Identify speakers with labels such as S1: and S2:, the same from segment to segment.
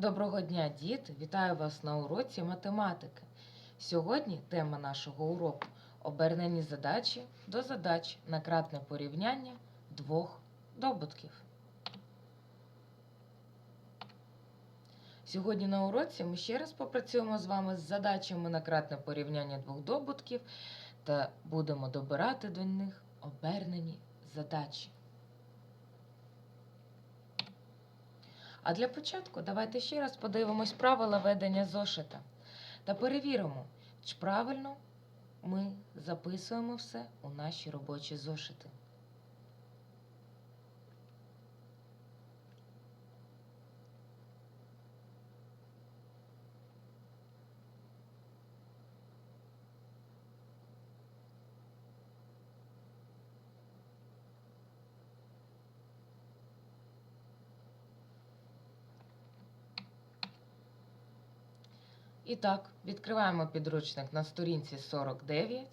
S1: Доброго дня, діти! Вітаю вас на уроці математики. Сьогодні тема нашого уроку обернені задачі до задач на кратне порівняння двох добутків. Сьогодні на уроці ми ще раз попрацюємо з вами з задачами на кратне порівняння двох добутків та будемо добирати до них обернені задачі. А для початку давайте ще раз подивимось правила ведення зошита та перевіримо, чи правильно ми записуємо все у наші робочі зошити. І так, відкриваємо підручник на сторінці 49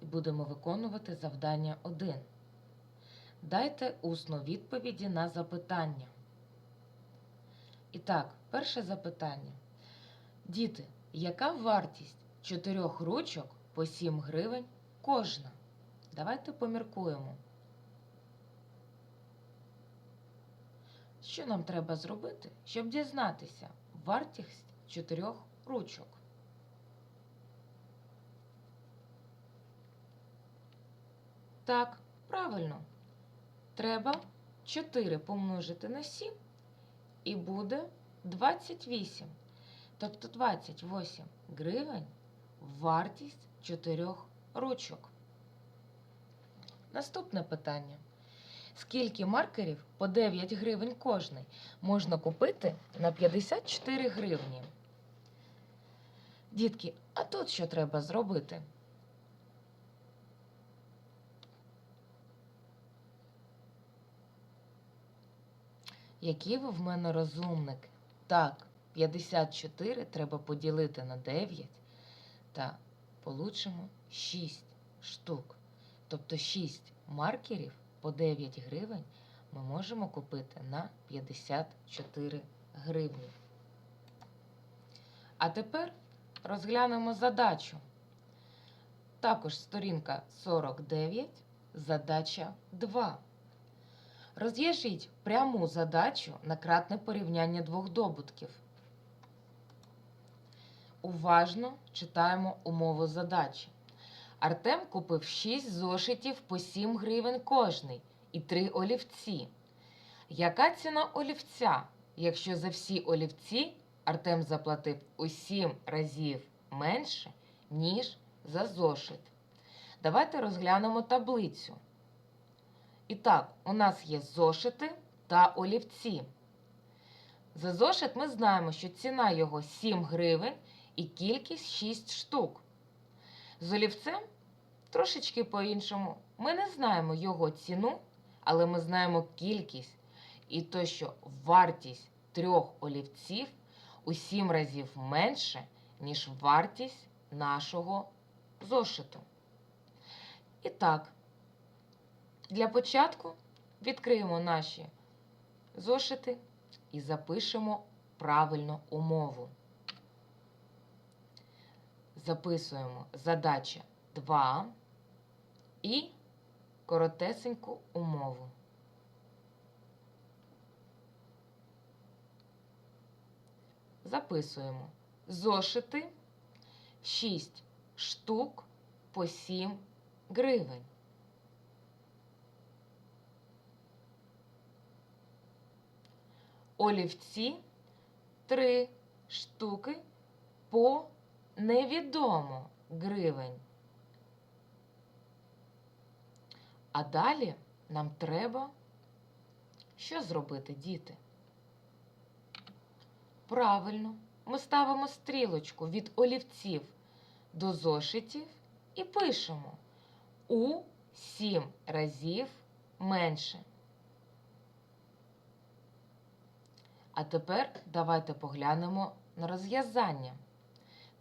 S1: і будемо виконувати завдання 1. Дайте усну відповіді на запитання. І так, перше запитання. Діти, яка вартість чотирьох ручок по 7 гривень кожна? Давайте поміркуємо. Що нам треба зробити, щоб дізнатися вартість чотирьох ручок? Так, правильно. Треба 4 помножити на 7 і буде 28. Тобто 28 гривень вартість чотирьох ручок. Наступне питання. Скільки маркерів по 9 гривень кожний можна купити на 54 гривні? Дітки, а тут що треба зробити? Які ви в мене розумники? Так, 54 треба поділити на 9 та получимо 6 штук. Тобто 6 маркерів по 9 гривень ми можемо купити на 54 гривні. А тепер розглянемо задачу. Також сторінка 49, задача 2. Розв'яжіть пряму задачу на кратне порівняння двох добутків. Уважно читаємо умову задачі. Артем купив 6 зошитів по 7 гривень кожний і 3 олівці. Яка ціна олівця, якщо за всі олівці Артем заплатив у 7 разів менше, ніж за зошит? Давайте розглянемо таблицю. І так, у нас є зошити та олівці. За зошит ми знаємо, що ціна його 7 гривень і кількість 6 штук. З олівцем трошечки по-іншому. Ми не знаємо його ціну, але ми знаємо кількість. І то, що вартість трьох олівців у 7 разів менше, ніж вартість нашого зошиту. І так, для початку відкриємо наші зошити і запишемо правильну умову. Записуємо задача 2 і коротесеньку умову. Записуємо зошити 6 штук по 7 гривень. Олівці 3 штуки по невідомо гривень. А далі нам треба що зробити, діти? Правильно, ми ставимо стрілочку від олівців до зошитів і пишемо у 7 разів менше. А тепер давайте поглянемо на розв'язання.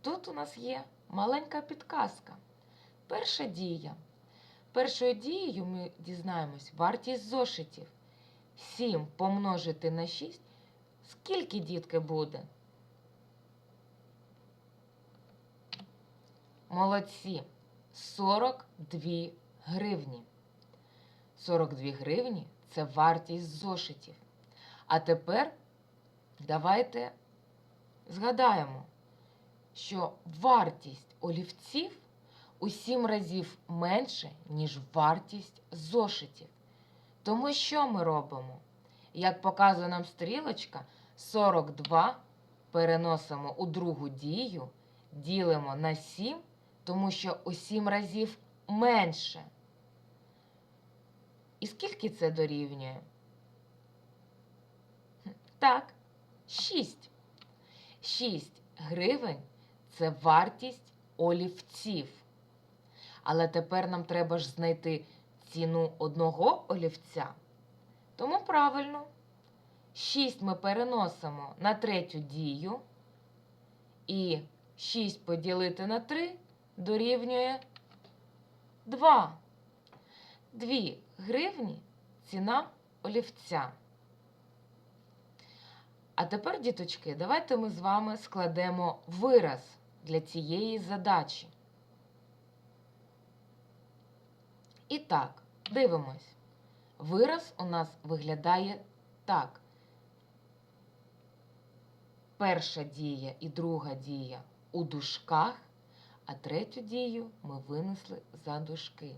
S1: Тут у нас є маленька підказка. Перша дія. Першою дією ми дізнаємось вартість зошитів. 7 помножити на 6 Скільки дітки буде? Молодці. 42 гривні. 42 гривні це вартість зошитів. А тепер давайте згадаємо, що вартість олівців у 7 разів менше, ніж вартість зошитів. Тому що ми робимо? Як показує нам стрілочка, 42 переносимо у другу дію, ділимо на 7, тому що у 7 разів менше. І скільки це дорівнює? Так, 6. 6 гривень це вартість олівців. Але тепер нам треба ж знайти ціну одного олівця. Тому правильно, 6 ми переносимо на третю дію. І 6 поділити на 3 дорівнює 2. 2 гривні ціна олівця. А тепер, діточки, давайте ми з вами складемо вираз для цієї задачі. І так, дивимось. Вираз у нас виглядає так. Перша дія і друга дія у дужках, а третю дію ми винесли за дужки.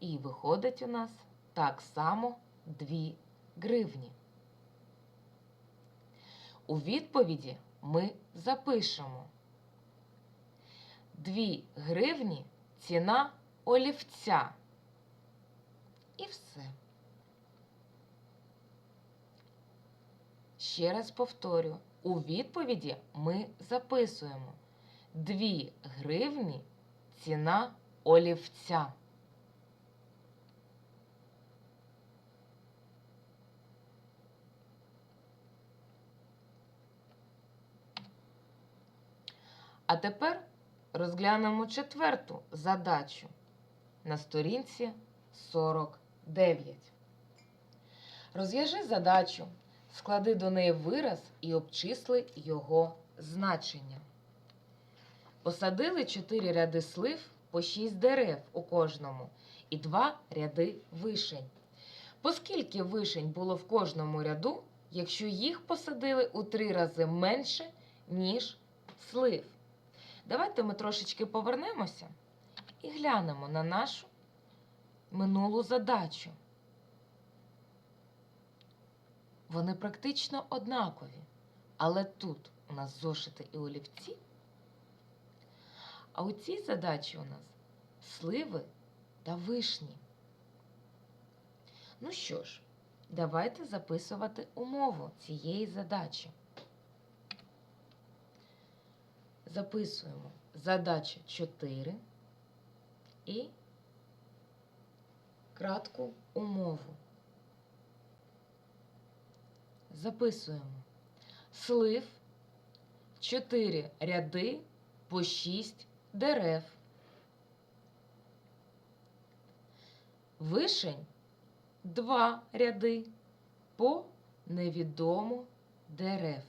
S1: І виходить у нас так само 2 гривні. У відповіді ми запишемо 2 гривні ціна олівця. І все. Ще раз повторю, у відповіді ми записуємо 2 гривні ціна олівця. А тепер розглянемо четверту задачу на сторінці 49. Розв'яжи задачу, склади до неї вираз і обчисли його значення. Посадили 4 ряди слив по 6 дерев у кожному і 2 ряди вишень. Поскільки вишень було в кожному ряду, якщо їх посадили у 3 рази менше, ніж слив? Давайте ми трошечки повернемося і глянемо на нашу минулу задачу. Вони практично однакові, але тут у нас зошити і олівці. А у цій задачі у нас сливи та вишні. Ну що ж, давайте записувати умову цієї задачі. Записуємо задача 4 і кратку умову. Записуємо слив 4 ряди по 6 дерев. Вишень 2 ряди по невідомо дерев.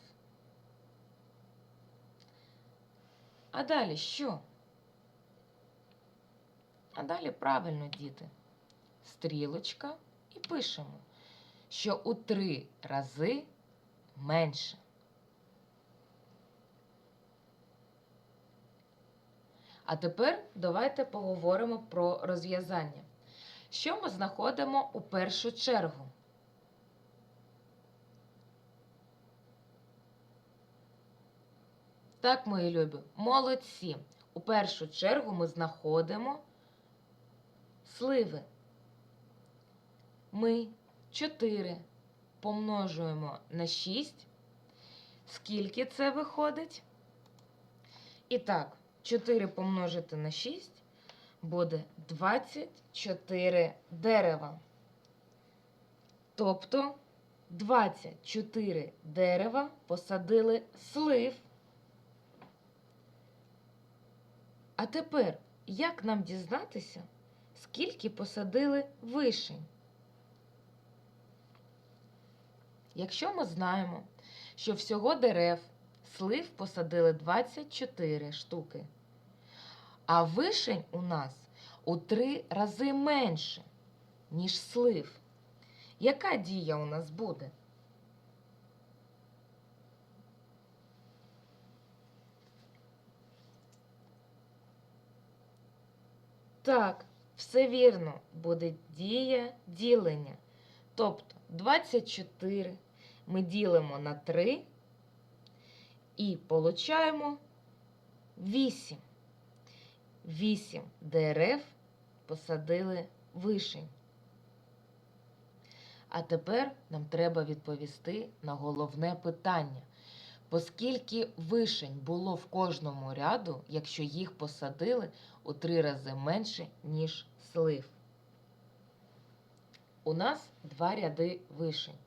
S1: А далі що? А далі правильно, діти. Стрілочка і пишемо, що у три рази менше. А тепер давайте поговоримо про розв'язання. Що ми знаходимо у першу чергу? Так, мої любі, молодці. У першу чергу ми знаходимо сливи. Ми 4 помножуємо на 6. Скільки це виходить? І так, 4 помножити на 6 буде 24 дерева. Тобто 24 дерева посадили слив. А тепер, як нам дізнатися, скільки посадили вишень? Якщо ми знаємо, що всього дерев слив посадили 24 штуки, а вишень у нас у три рази менше, ніж слив, яка дія у нас буде? Так, все вірно, буде дія ділення. Тобто 24 ми ділимо на 3 і получаємо 8. 8 дерев посадили вишень. А тепер нам треба відповісти на головне питання. Оскільки вишень було в кожному ряду, якщо їх посадили у три рази менше, ніж слив. У нас два ряди вишень.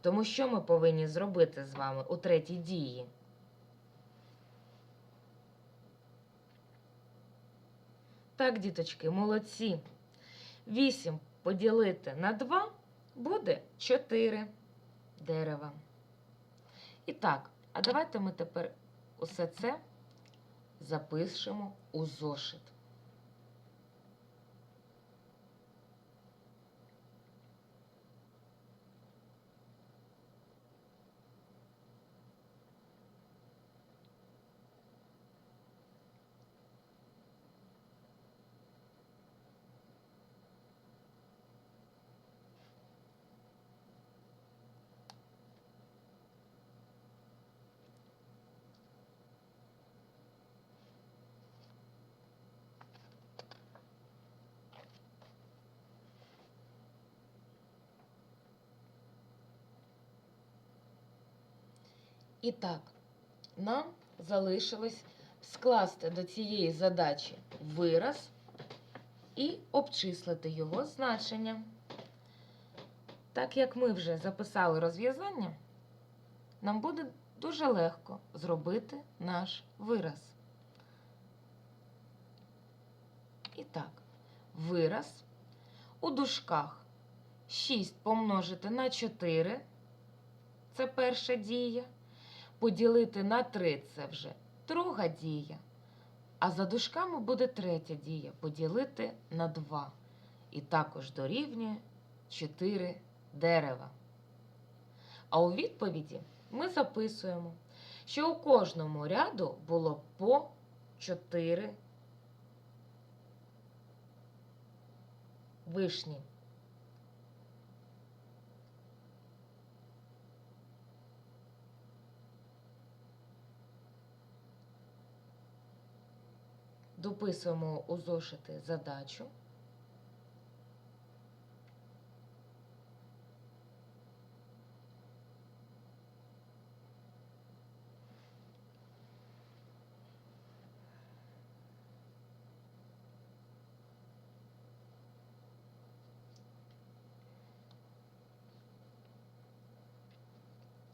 S1: Тому що ми повинні зробити з вами у третій дії? Так, діточки, молодці. 8 поділити на 2 буде 4 дерева. І так, а давайте ми тепер усе це запишемо у зошит. І так, нам залишилось скласти до цієї задачі вираз і обчислити його значення. Так як ми вже записали розв'язання, нам буде дуже легко зробити наш вираз. І так, вираз у дужках 6 помножити на 4 це перша дія. Поділити на 3 це вже друга дія. А за дужками буде третя дія поділити на 2. І також дорівнює 4 дерева. А у відповіді ми записуємо, що у кожному ряду було по 4 вишні. Дописуємо у зошити задачу.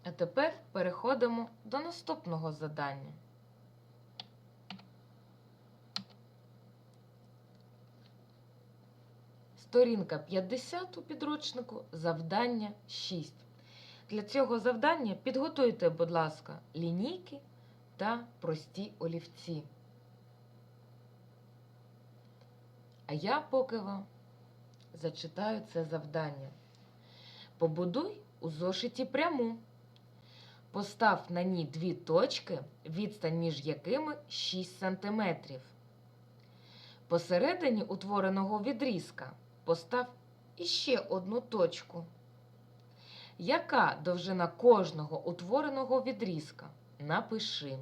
S1: А тепер переходимо до наступного завдання. Сторінка 50 у підручнику, завдання 6. Для цього завдання підготуйте, будь ласка, лінійки та прості олівці. А я поки вам зачитаю це завдання. Побудуй у зошиті пряму. Постав на ній дві точки, відстань між якими 6 см. Посередині утвореного відрізка постав іще одну точку. Яка довжина кожного утвореного відрізка? Напиши.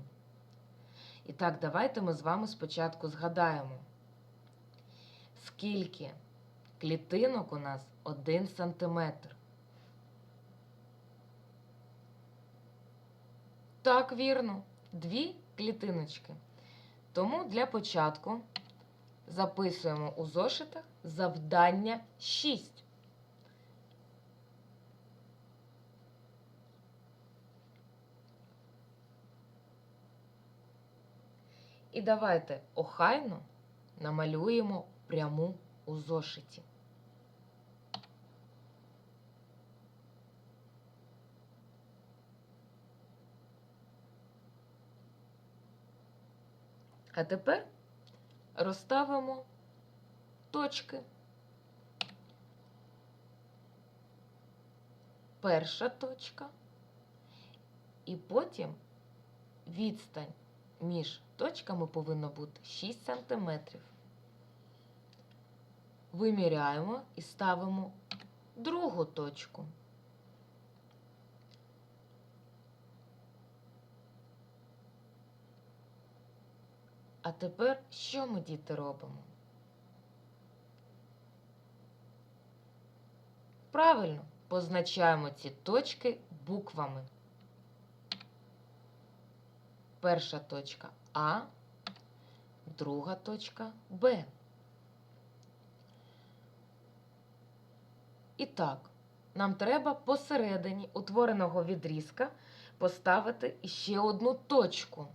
S1: І так, давайте ми з вами спочатку згадаємо, скільки клітинок у нас 1 сантиметр. Так, вірно, дві клітиночки. Тому для початку записуємо у зошитах завдання 6. І давайте охайно намалюємо пряму у зошиті. А тепер розставимо точки. Перша точка. І потім відстань між точками повинна бути 6 см. Виміряємо і ставимо другу точку. А тепер що ми, діти, робимо? Правильно, позначаємо ці точки буквами. Перша точка А, друга точка Б. І так, нам треба посередині утвореного відрізка поставити іще одну точку.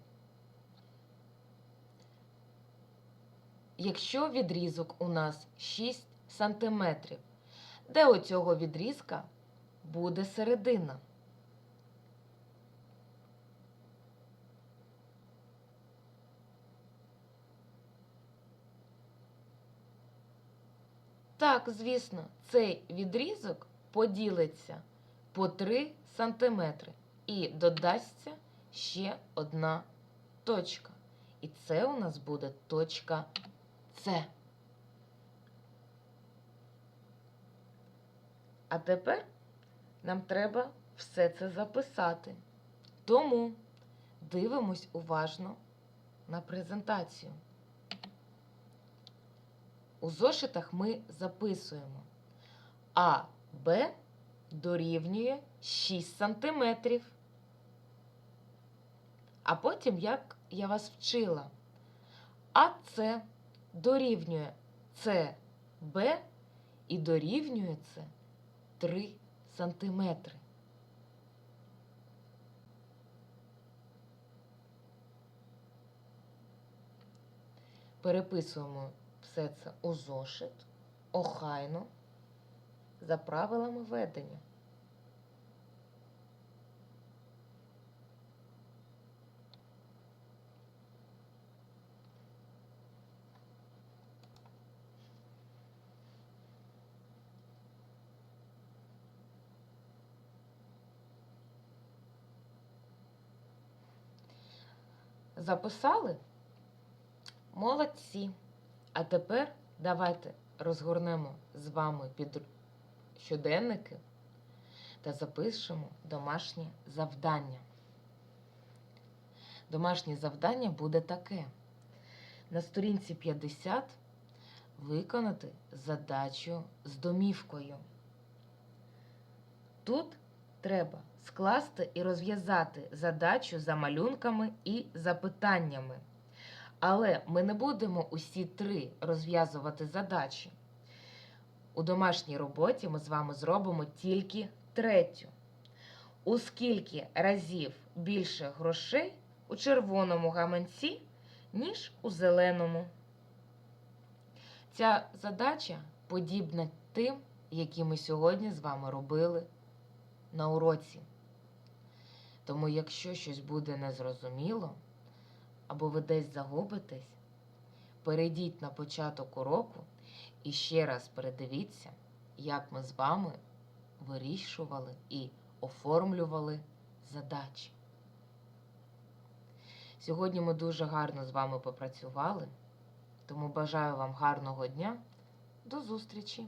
S1: Якщо відрізок у нас 6 см, де у цього відрізка буде середина? Так, звісно, цей відрізок поділиться по 3 см і додасться ще одна точка. І це у нас буде точка С. А тепер нам треба все це записати. Тому дивимось уважно на презентацію. У зошитах ми записуємо А, Б дорівнює 6 см. А потім, як я вас вчила, АС дорівнює СБ і дорівнює це 3 сантиметри. Переписуємо все це у зошит, охайно, за правилами ведення. Записали? Молодці. А тепер давайте розгорнемо з вами під щоденники та запишемо домашнє завдання. Домашнє завдання буде таке. На сторінці 50 виконати задачу з домівкою. Тут треба скласти і розв'язати задачу за малюнками і запитаннями. Але ми не будемо усі три розв'язувати задачі. У домашній роботі ми з вами зробимо тільки третю. У скільки разів більше грошей у червоному гаманці, ніж у зеленому. Ця задача подібна тим, які ми сьогодні з вами робили на уроці. Тому, якщо щось буде незрозуміло, або ви десь загубитесь, перейдіть на початок уроку і ще раз передивіться, як ми з вами вирішували і оформлювали задачі. Сьогодні ми дуже гарно з вами попрацювали, тому бажаю вам гарного дня. До зустрічі!